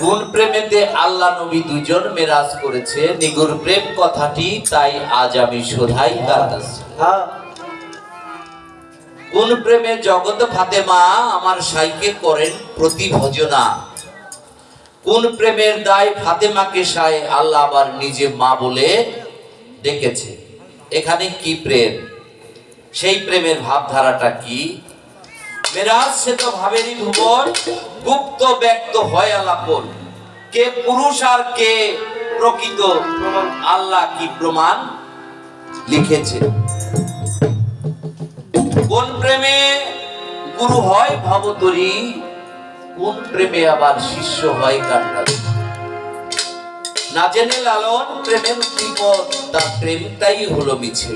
গুণ প্রেমেতে আল্লাহ নবী দুজন মেরাজ করেছে। নিগুর প্রেম কথাটি তাই আজ আমি শোধাই তার কাছে কোন প্রেমে জগৎ ফাতেমা আমার সাইকে করেন প্রতি ভজনা কোন প্রেমের দায় ফাতেমাকে সায় আল্লাহ আবার নিজে মা বলে ডেকেছে। এখানে কি প্রেম? সেই প্রেমের ভাবধারাটা কি? মেরাজ সে তো ভাবেরই ভুবন গুপ্ত ব্যক্ত হয় আলাপন কে পুরুষ আর কে প্রকৃত আল্লাহ কি প্রমাণ? লিখেছে। কোন প্রেমে গুরু হয় ভবতরী, কোন প্রেমে আবার শিষ্য হয় কান্ডারি না জেনে লালন প্রেমের বিপদ তার প্রেমটাই হলো মিছে।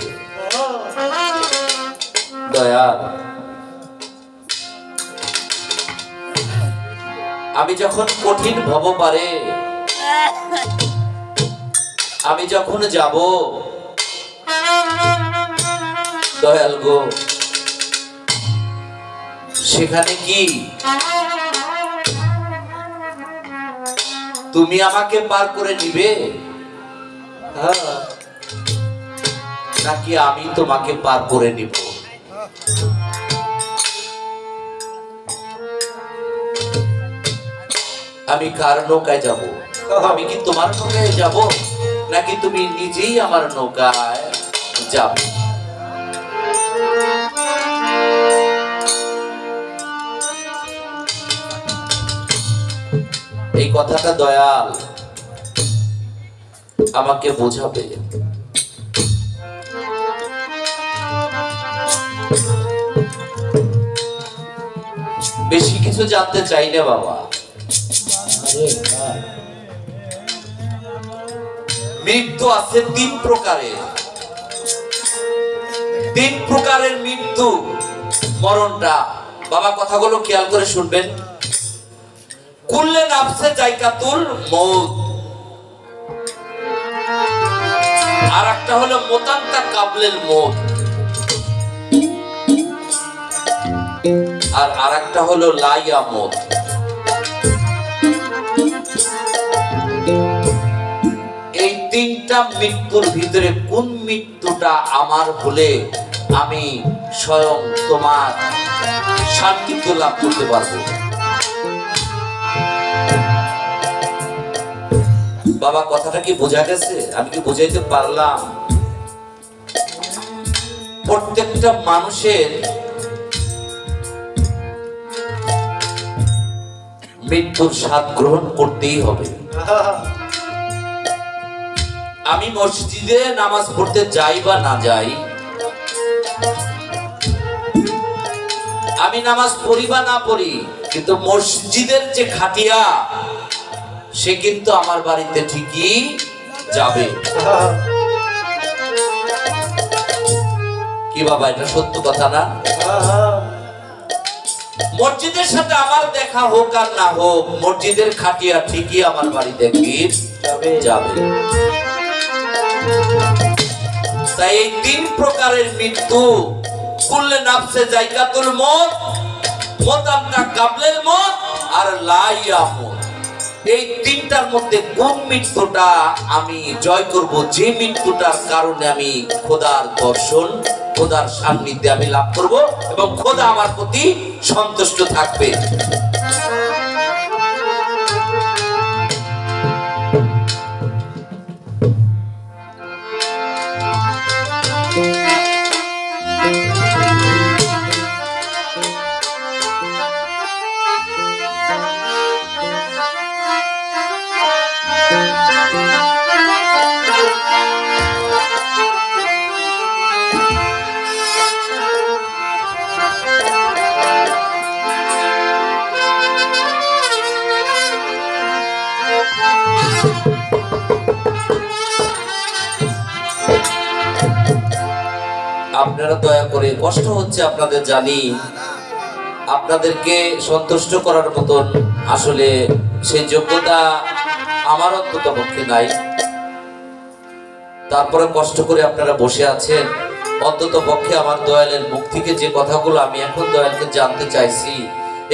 দয়া আমি যখন কঠিন ভব পারে, আমি যখন যাব, দয়াল গো, সেখানে কি? তুমি আমাকে পার করে নিবে? হ্যাঁ নাকি আমি তোমাকে পার করে নিব? আমি কার নৌকায় যাব? আমি কি তোমার নৌকায় যাব? নাকি তুমি নিজেই আমার নৌকায় যাবে? এই কথাটা দয়াল আমাকে বোঝাবে। বেশি কিছু জানতে চাই না বাবা। মৃত্যু আছে তিন প্রকারের তিন প্রকারের মৃত্যু মরণটা। বাবা, কথাগুলো খেয়াল করে শুনবেন। কুল্লে নাফসে জায়গাতুল মৌত আর একটা হলো মোতান্তা কাবলের মৌত আর আর একটা হলো লাইয়া মৌত তিনটা মৃত্যুর ভিতরে কোন মৃত্যুটা আমার হলে আমি স্বয়ং তোমার সান্নিধ্য লাভ করতে পারব? বাবা, কথাটা কি বোঝা গেছে? আমি কি বোঝাইতে পারলাম? প্রত্যেকটা মানুষের মৃত্যুর স্বাদ গ্রহণ করতেই হবে। আমি মসজিদে নামাজ পড়তে যাই বা না যাই, আমি নামাজ পড়ি বা না পড়ি, কিন্তু মসজিদের যে খাটিয়া, সে কিন্তু আমার বাড়িতে ঠিকই যাবে। কি বাবা, এটা সত্য কথা না? মসজিদের সাথে আমার দেখা হোক আর না হোক, মসজিদের খাটিয়া ঠিকই আমার বাড়িতে গিয়ে যাবে। তাই এই তিন প্রকারের মৃত্যু কুল্লে নাফসে জায়গাতুল মত মোতান্না কাবলের মত আর লাইয়া মত। এই তিনটার মধ্যে কোন মৃত্যুটা আমি জয় করব, যে মৃত্যুটার কারণে আমি খোদার দর্শন, খোদার সান্নিধ্যে আমি লাভ করব এবং খোদা আমার প্রতি সন্তুষ্ট থাকবে। কষ্ট হচ্ছে আপনাদের জানি। আপনাদেরকে সন্তুষ্ট করার মতন আসলে সেই যোগ্যতা আমার অন্তত পক্ষে নাই। তারপরে কষ্ট করে আপনারা বসে আছেন। অন্তত পক্ষে আমার দয়ালের মুখ থেকে যে কথাগুলো আমি এখন দয়ালকে জানতে চাইছি,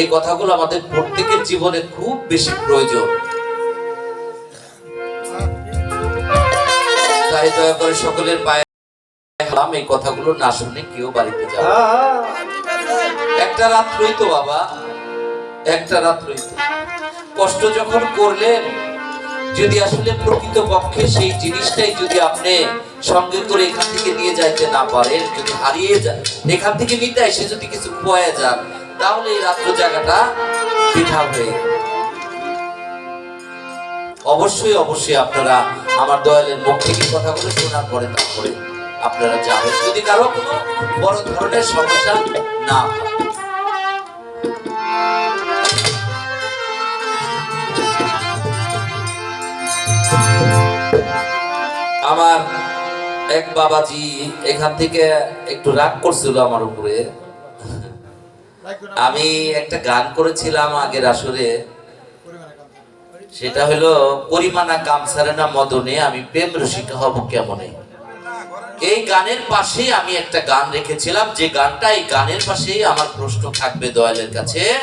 এই কথাগুলো আমাদের প্রত্যেকের জীবনে খুব বেশি প্রয়োজন। তাই দয়া করে সকলের পায়ে হারাম এই কথাগুলো না শুনে কেউ বাড়িতে যাবে একটা রাত রইতো বাবা, একটা রাত রইতো কষ্ট যখন করলেন, যদি আসলে প্রকৃত পক্ষে সেই জিনিসটাই যদি আপনি সঙ্গে করে এখান থেকে নিয়ে যাইতে না পারেন, যদি হারিয়ে যায় এখান থেকে নিতে এসে যদি কিছু খোয়া যান, তাহলে এই রাত্র জায়গাটা পিঠা হয়ে অবশ্যই অবশ্যই আপনারা আমার দয়ালের মুখ থেকে কথাগুলো শোনার পরে তারপরে আপনারা যাবেন যদি কারও কোনো বড় ধরনের সমস্যা না আমার এক বাবাজি এখান থেকে একটু রাগ করছিল আমার উপরে। আমি একটা গান করেছিলাম আগের আসরে। সেটা হলো, পরিমাণা কামসারে না মদনে, আমি প্রেম রসিকা হব কেমনে? এই গানের পাশে আমি একটা গান রেখেছিলাম। যে গানটা এই গানের পাশেই আমার প্রশ্ন থাকবে দয়ালের কাছে।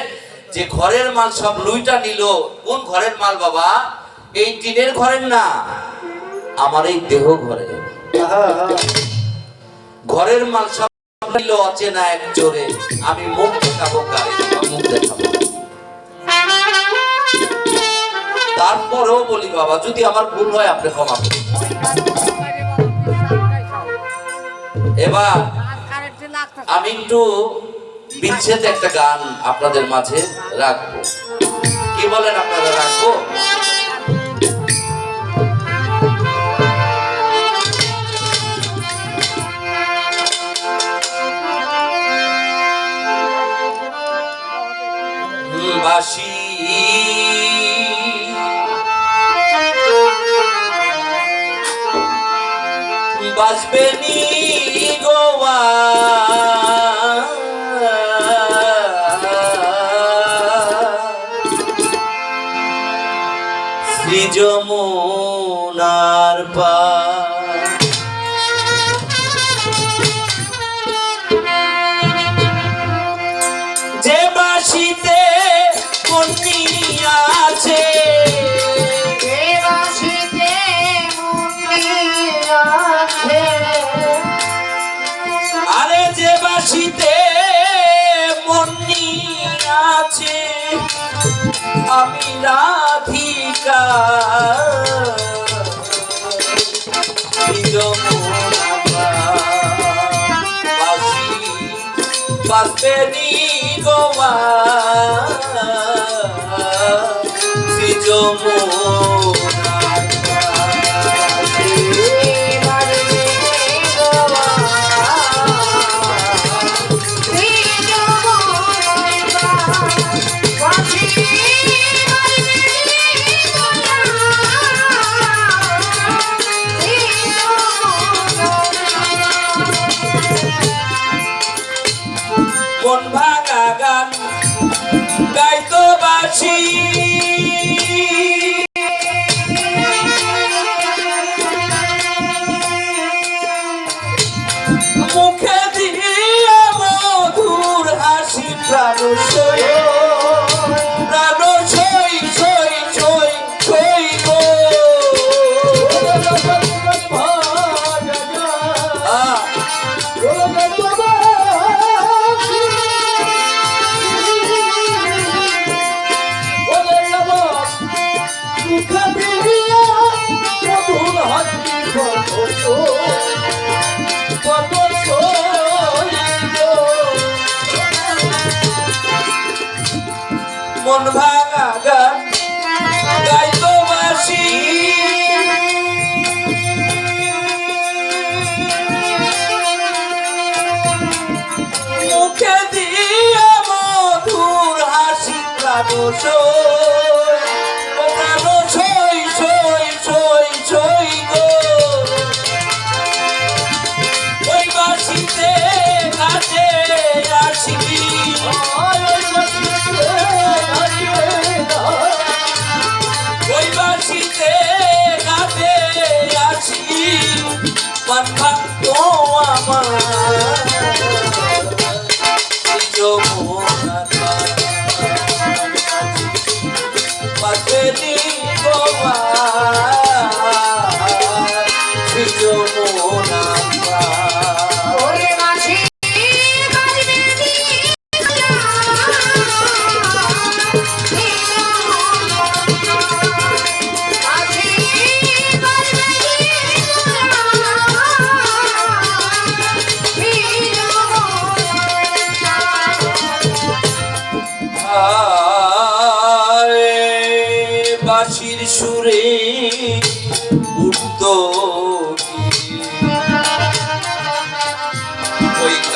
যে ঘরের মাল সব লুইটা নিল। কোন ঘরের মাল বাবা? এই টিনের ঘরের না? আমার এই দেহ ঘরে। ঘরের মাল সব নিল অচেনা এক জোরে আমি মুখ দেখাবো কারে? মুখ দেখাবো। তারপরেও বলি বাবা, যদি আমার ভুল হয়, আপনি ক্ষমা করুন। এবার আমি একটু বিচ্ছেদ একটা গান আপনাদের মাঝে রাখব। কি বলেন আপনারা রাখব? বাসি বাজবে নি গোয়া পা আমি রাধিকা। বাসি বাসবে নি গোয়া মন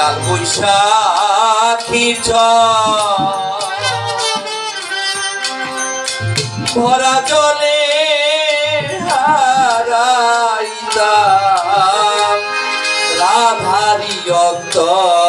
লাল বৈশাখীর ভরা জলে হারাইতা রাধারি অন্তর।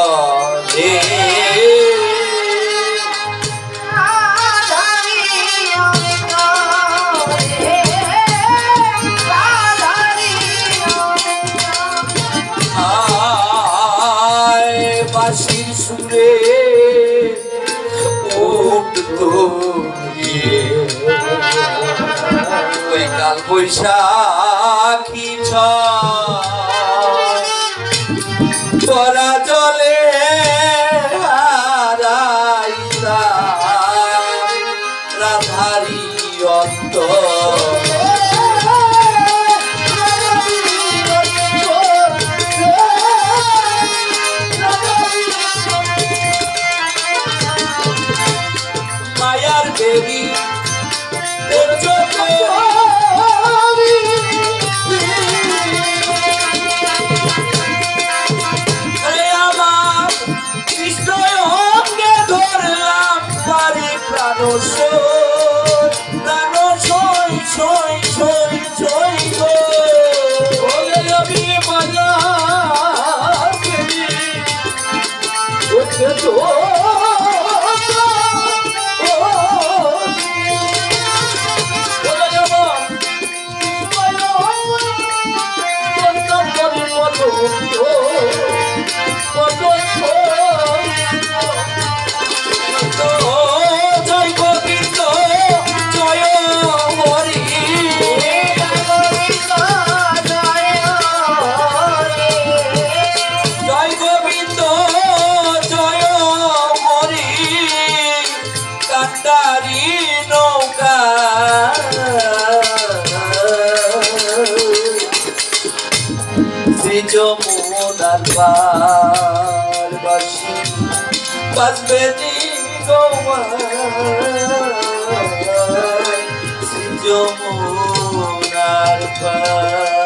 বৈশাখী ছ বাসি বাঁচবে যমুনার পার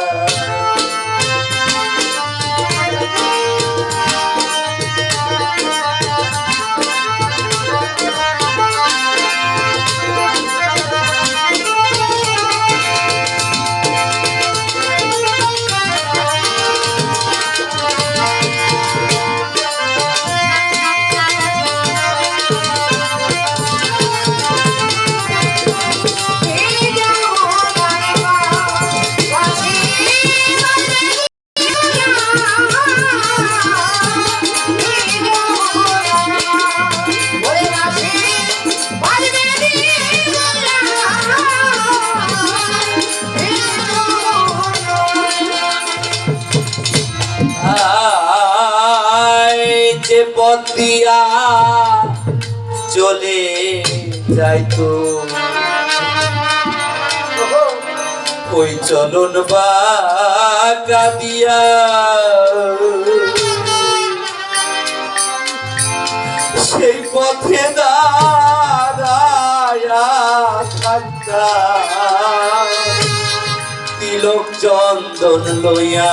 মত দিয়া চলে যাইতো ওই চলন বাঁকা দিয়া। সেই পথে দাঁড়ায়া থাকা তিলক চন্দন লইয়া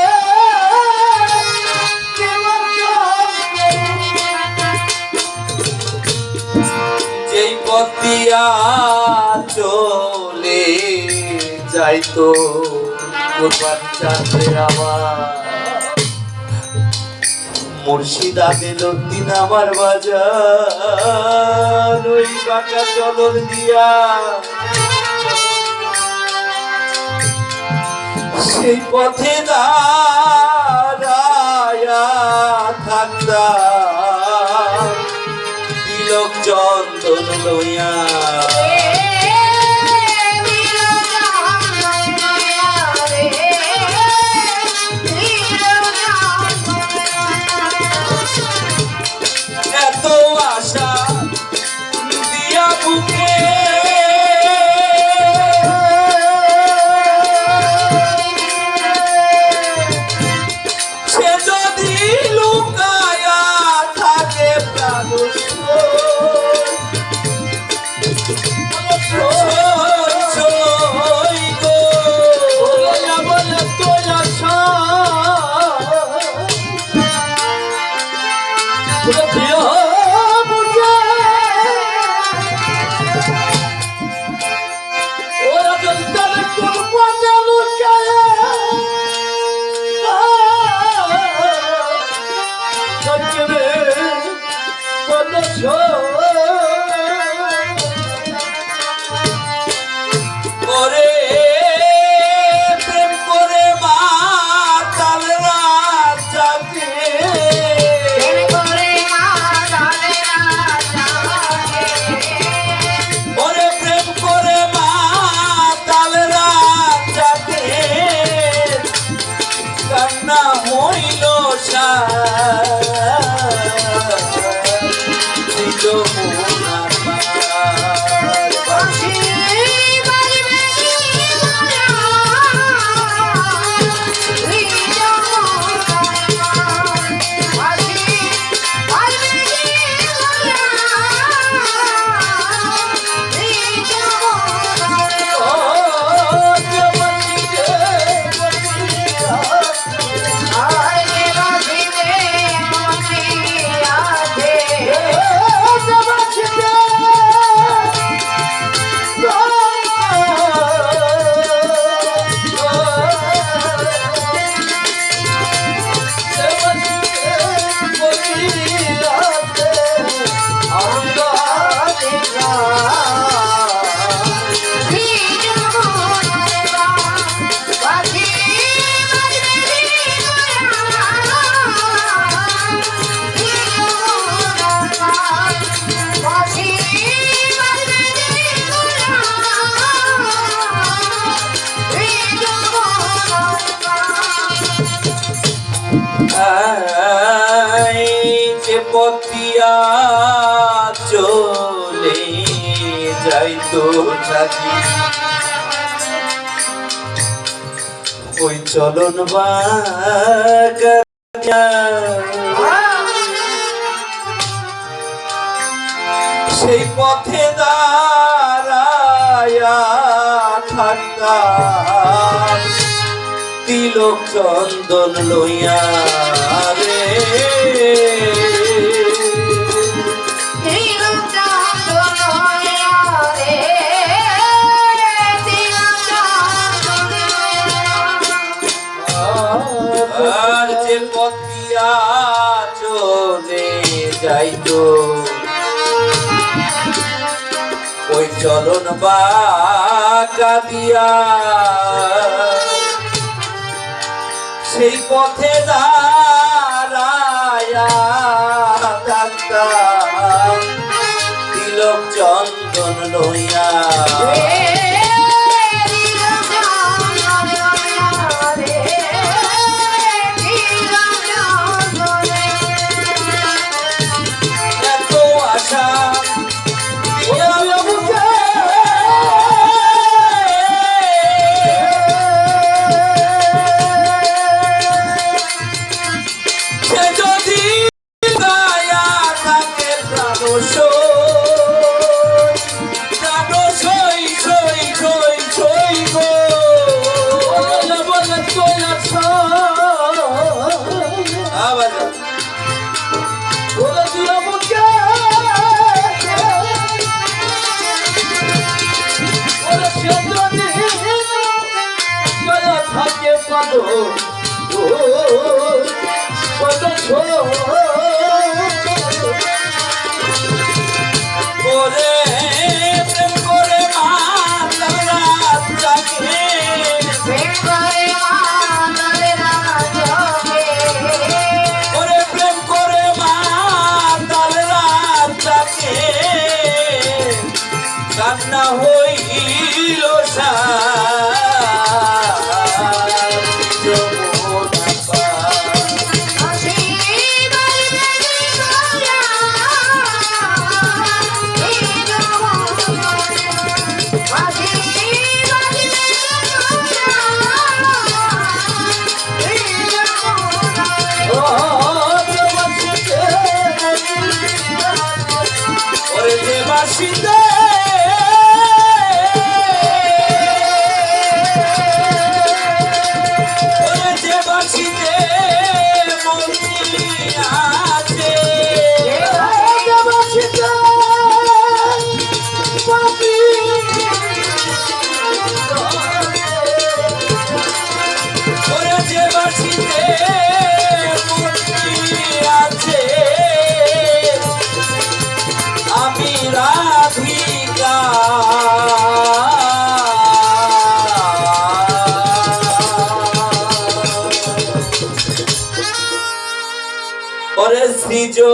দিয়া চলে যাইতো মুর্শিদা দিল দিন আমার বাজার। ওই বাঁকা চলন দিয়া সেই পথে দাঁড়ায়া চলে যাইতো সাজি ওই চলন সেই পথে দাঁড়ায়া থাকতাম তিলক চন্দন লইয়া রে। বাঁকা দিয়া সেই পথে দাঁড়ায়া থাকতাম তিলক চন্দন লইয়া। নদী যমুনার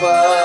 পার